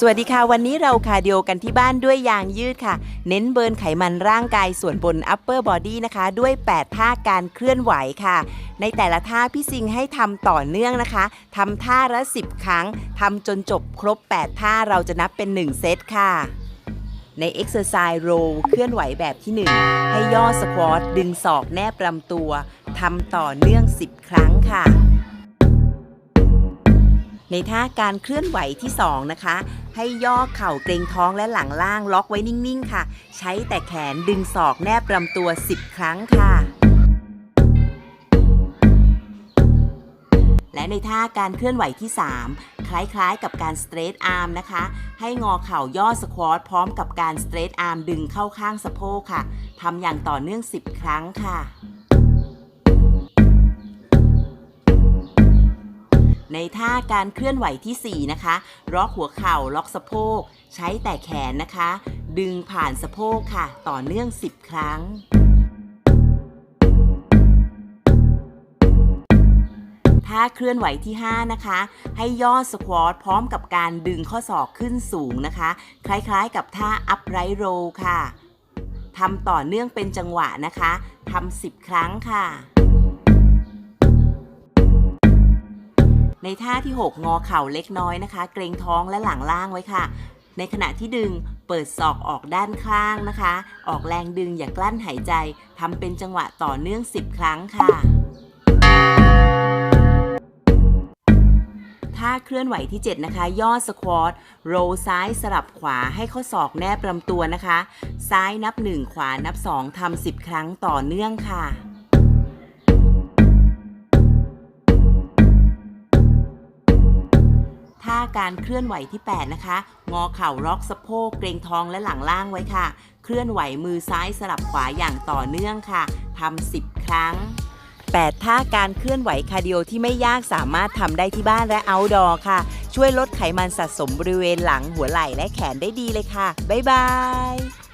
สวัสดีค่ะ วันนี้เราคาร์ดิโอกันที่บ้านด้วยยางยืดค่ะ เน้นเบิร์นไขมันร่างกายส่วนบน upper body นะคะ ด้วย 8 ท่าการเคลื่อนไหวค่ะ ในแต่ละท่าพี่ซิงให้ทำต่อเนื่องนะคะทำท่าละ 10 ครั้งทำจนจบครบ 8 ท่าเราจะนับเป็น 1 เซตค่ะ ใน Exercise Row เคลื่อนไหวแบบที่ 1 ให้ย่อสควอตดึงศอกแนบลำตัวทำต่อเนื่อง 10 ครั้งค่ะ ในท่าการเคลื่อนไหวที่ 2 นะคะ ให้ย่อเข่าเกรงท้องและหลังล่างล็อกไว้นิ่งๆ ค่ะ ใช้แต่แขนดึงศอกแนบลำตัว 10 ครั้งค่ะ และในท่าการเคลื่อนไหวที่ 3 คล้ายๆ กับการสเตรทอาร์มนะคะ ให้งอเข่าย่อสควอตพร้อมกับการสเตรทอาร์มดึงเข้าข้างสะโพกค่ะทำอย่างต่อเนื่อง 10 ครั้งค่ะ ในท่าการเคลื่อนไหวที่ 4 นะคะ ล็อกหัวเข่าล็อกสะโพก ใช้แต่แขนนะคะ ดึงผ่านสะโพกค่ะ ต่อเนื่อง 10 ครั้ง ท่าเคลื่อนไหวที่ 5 นะคะ ให้ย่อสควอตพร้อมกับการดึงข้อศอกขึ้นสูงนะคะ คล้ายๆกับท่า upright row ค่ะทำต่อเนื่องเป็นจังหวะนะคะทำ10 ครั้งค่ะ ในท่าที่ 6 งอเข่าเล็กน้อยนะคะ เกรงท้องและหลังล่างไว้ค่ะ ในขณะที่ดึงเปิดศอกออกด้านข้างนะคะ ออกแรงดึงอย่ากลั้นหายใจทำเป็นจังหวะต่อเนื่อง 10 ครั้งค่ะท่าเคลื่อนไหวที่ 7 นะคะ ย่อสควอตโรซ้ายสลับขวาให้ข้อศอกแนบลำตัวนะคะ ซ้ายนับ 1 ขวานับ 2ทำ10 ครั้งต่อเนื่องค่ะ การเคลื่อนไหวที่ 8 นะคะ งอเข่าล็อกสะโพกเกรงท้องและหลังล่างไว้ค่ะ เคลื่อนไหวมือซ้ายสลับขวาอย่างต่อเนื่องค่ะทำ10 ครั้ง 8 ท่าการเคลื่อนไหวคาร์ดิโอที่ไม่ยากสามารถทำได้ที่บ้านและเอาดอร์ค่ะ ช่วยลดไขมันสะสมบริเวณหลังหัวไหล่และแขนได้ดีเลยค่ะ บ๊ายบาย